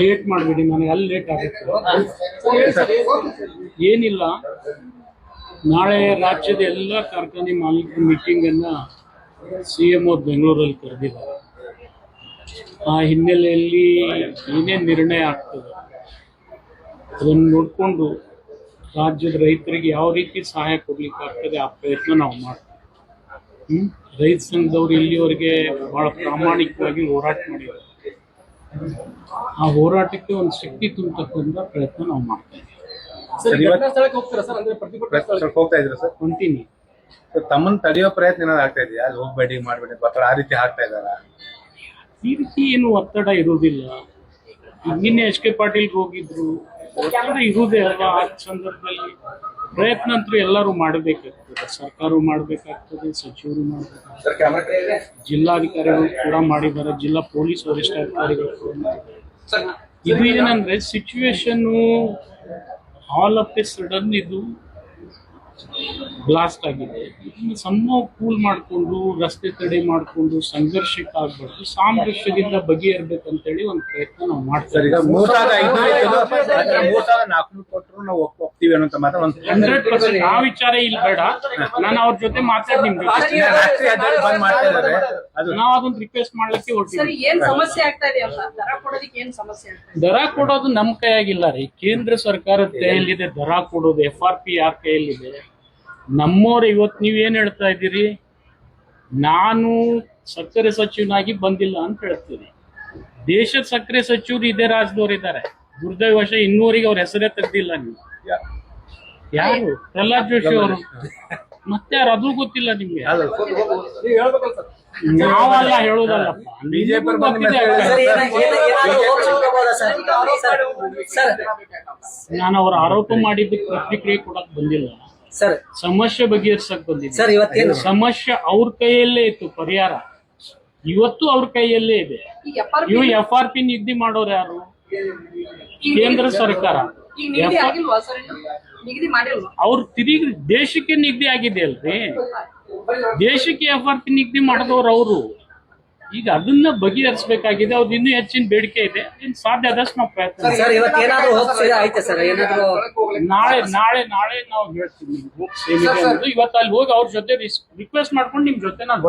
Late ಮಾಡಬೇಡಿ ನನಗೆ, ಅಲ್ಲಿ ಲೇಟ್ ಆಗುತ್ತೆ. ಏನಿಲ್ಲ. ನಾಳೆ ರಾಜ್ಯದ ಎಲ್ಲ ಕಾರ್ಖಾನೆ ಮಾಲೀಕರ ಮೀಟಿಂಗ್ ಅನ್ನ ಸಿ ಎಂ ಅವ್ರು ಬೆಂಗಳೂರಲ್ಲಿ ಕರೆದಿದ್ದಾರೆ. ಆ ಹಿನ್ನೆಲೆಯಲ್ಲಿ ಏನೇನು ನಿರ್ಣಯ ಆಗ್ತದೆ, ಅದನ್ನು ನೋಡಿಕೊಂಡು ರಾಜ್ಯದ ರೈತರಿಗೆ ಯಾವ ರೀತಿ ಸಹಾಯ ಕೊಡ್ಲಿಕ್ಕೆ ಆಗ್ತದೆ ಆ ಪ್ರಯತ್ನ ನಾವು ಮಾಡ್ತೀವಿ? ರೈತ ಸಂಘದವ್ರು ಇಲ್ಲಿವರೆಗೆ ಬಹಳ ಪ್ರಾಮಾಣಿಕವಾಗಿ ಹೋರಾಟ ಮಾಡಿದ್ದಾರೆ. ಆ ಹೋರಾಟಕ್ಕೆ ಒಂದು ಶಕ್ತಿ ತುಂಬತಕ್ಕಂಥ ಪ್ರಯತ್ನ ನಾವು ಮಾಡ್ತಾ ಇದ್ದೀವಿ. ಸರ್, ಇವತ್ತು ಸ್ಥಳಕ್ಕೆ ಹೋಗ್ತೀರಾ ಸರ್? ಅಂದ್ರೆ ಪ್ರತಿಭಟನಾ ಹೋಗ್ತಾ ಇದ್ರು ಸರ್? ಕಂಟಿನ್ಯೂ ಸರ್, ತಮ್ಮನ್ನ ತಡೆಯೋ ಪ್ರಯತ್ನ ಏನಾದ್ರು ಆಗ್ತಾ ಇದೆಯಾ? ಅಲ್ಲಿ ಹೋಗ್ಬೇಡಿ ಮಾಡಬೇಡಿ ಅಥವಾ ಆ ರೀತಿ ಆಗ್ತಾ ಇದಾರ ಈ ರೀತಿ ಏನು ಒತ್ತಡ ಇರುವುದಿಲ್ಲ. ನಿನ್ನೆ ಎಚ್ ಕೆ ಪಾಟೀಲ್ಗೆ ಹೋಗಿದ್ರು ಒತ್ತಡ ಇರುವುದೇ ಅಲ್ವಾ ಆ ಸಂದರ್ಭದಲ್ಲಿ? ಪ್ರಯತ್ನ ಅಂತೂ ಎಲ್ಲರೂ ಮಾಡಬೇಕಾಗ್ತದೆ. ಸರ್ಕಾರವು ಮಾಡಬೇಕಾಗ್ತದೆ ಸಚಿವರು ಮಾಡಬೇಕಾಗ್ತದೆ. ಜಿಲ್ಲಾಧಿಕಾರಿಗಳು ಕೂಡ ಮಾಡಿದ್ದಾರೆ. ಜಿಲ್ಲಾ ಪೊಲೀಸ್ ವರಿಷ್ಠಾಧಿಕಾರಿಗಳು ಕೂಡ ಇದು ಏನಂದ್ರೆ situation all of a sudden ಇದು ಬ್ಲಾಸ್ಟ್ ಆಗಿದೆ. ಇದನ್ನು ಸಮ ಕೂಲ್ ಮಾಡಿಕೊಂಡು ರಸ್ತೆ ತಡೆ ಮಾಡಿಕೊಂಡು ಸಂಘರ್ಷಕ್ಕೆ ಆಗ್ಬಾರ್ದು ಸಾಮರಸ್ಯದಿಂದ ಹೇಳಿ ಒಂದು ಪ್ರಯತ್ನ ನಾವು ಮಾಡ್ತಾ ಮೂರ್ ಸಾವಿರದ ಐನೂರು ಇತ್ತು, ಅದ್ರ ಮೂರ್ ಸಾವಿರದ ನಾಲ್ಕುನೂರು ಕೊಟ್ಟರು ನಾವು ಒಪ್- ಒಪ್ತೀವಿ ಅನ್ನೋ ಮಾತ್ರ ಒಂದು ಹಂಡ್ರೆಡ್ ಪರ್ಸೆಂಟ್ ಆ ವಿಚಾರ ಇಲ್ಲಿ ಬೇಡ. ನಾನು ಅವ್ರ ಜೊತೆ ಮಾತಾಡ್ತೀನಿ ನಾವು ಅದನ್ನ ರಿಕ್ವೆಸ್ಟ್ ಮಾಡ್ಲಿಕ್ಕೆ ಏನ್ ಸಮಸ್ಯೆ ಆಗ್ತಾ ಇದೆ ಅಂತ ದರ ಕೊಡೋದಕ್ಕೆ ಏನ್ ಸಮಸ್ಯೆ ಆಗ್ತಾ ಇದೆ? ದರ ಕೊಡೋದು ನಮ್ ಕೈಯಾಗಿಲ್ಲ ರೀ. ಕೇಂದ್ರ ಸರ್ಕಾರದ ಕೈಯಲ್ಲಿದೆ ದರ ಕೊಡೋದು ಎಫ್ ಆರ್ ಪಿ ಯಾರ ಕೈಯಲ್ಲಿದೆ. ನಮ್ಮವ್ರು ಇವತ್ತು ನೀವ್ ಏನ್ ಹೇಳ್ತಾ ಇದ್ದೀರಿ? ನಾನು ಸಕ್ಕರೆ ಸಚಿವನಾಗಿ ಬಂದಿಲ್ಲ ಅಂತ ಹೇಳ್ತೀನಿ. ದೇಶದ ಸಕ್ಕರೆ ಸಚಿವರು ಇದೇ ರಾಜ್ಯದವ್ರು ಇದ್ದಾರೆ ದುರ್ದೈವಶ ಇನ್ನೂರಿಗೆ ಅವ್ರ ಹೆಸರೇ ತೆಗ್ದಿಲ್ಲ ನೀವು. ಯಾರು? ಪ್ರಹ್ಲಾದ್ ಜೋಶಿ ಅವರು. ಮತ್ತೆ ಯಾರು? ಅದು ಗೊತ್ತಿಲ್ಲ ನಿಮ್ಗೆ. ನಾವಲ್ಲ ಹೇಳೋದಲ್ಲಪ್ಪ ಬಿಜೆಪಿ ನಾನು ಅವ್ರ ಆರೋಪ ಮಾಡಿದ್ದಕ್ಕೆ ಪ್ರತಿಕ್ರಿಯೆ ಕೊಡಕ್ ಬಂದಿಲ್ಲ. ಸರ್. ಸಮಸ್ಯೆ ಬಗೆಹರಿಸಕ್ ಬಂದಿಲ್ಲ ಸರ್ ಇವತ್ತೇನು? ಸಮಸ್ಯೆ ಅವ್ರ ಕೈಯಲ್ಲೇ ಇತ್ತು ಪರಿಹಾರ. ಇವತ್ತು ಅವ್ರ ಕೈಯಲ್ಲೇ ಇದೆ. ಈಗ ಎಫ್ ಆರ್ ಇವು ಎಫ್ ಆರ್ ಪಿ ನಿಗದಿ ಮಾಡೋರು ಯಾರು? ಕೇಂದ್ರ ಸರ್ಕಾರ. ಅವ್ರ ತಿರುಗಿ ದೇಶಕ್ಕೆ ನಿಗದಿ ಆಗಿದೆ ಅಲ್ರಿ ದೇಶಕ್ಕೆ ಎಫ್ ಆರ್ ಪಿ ನಿಗದಿ ಮಾಡಿದವ್ರು ಅವರು. ಈಗ ಅದನ್ನ ಬಗೆಹರಿಸಬೇಕಾಗಿದೆ. ಅವ್ರದ್ದು ಇನ್ನೂ ಹೆಚ್ಚಿನ ಬೇಡಿಕೆ ಇದೆ. ಇನ್ನು ಸಾಧ್ಯ ಆದಷ್ಟು ನಾವು ಪ್ರಯತ್ನ ಸರ್ ಇವತ್ತು ಏನಾದ್ರು ಹೋಗ್ತೀರ ಆಯ್ತಾ ಸರ್? ಏನಾದ್ರು ನಾಳೆ ನಾಳೆ ನಾಳೆ ನಾವು ಹೇಳ್ತೀವಿ ಇವತ್ತು ಅಲ್ಲಿ ಹೋಗಿ ಅವ್ರ ಜೊತೆ ರಿಕ್ವೆಸ್ಟ್ ಮಾಡ್ಕೊಂಡು ನಿಮ್ ಜೊತೆ ನಾನು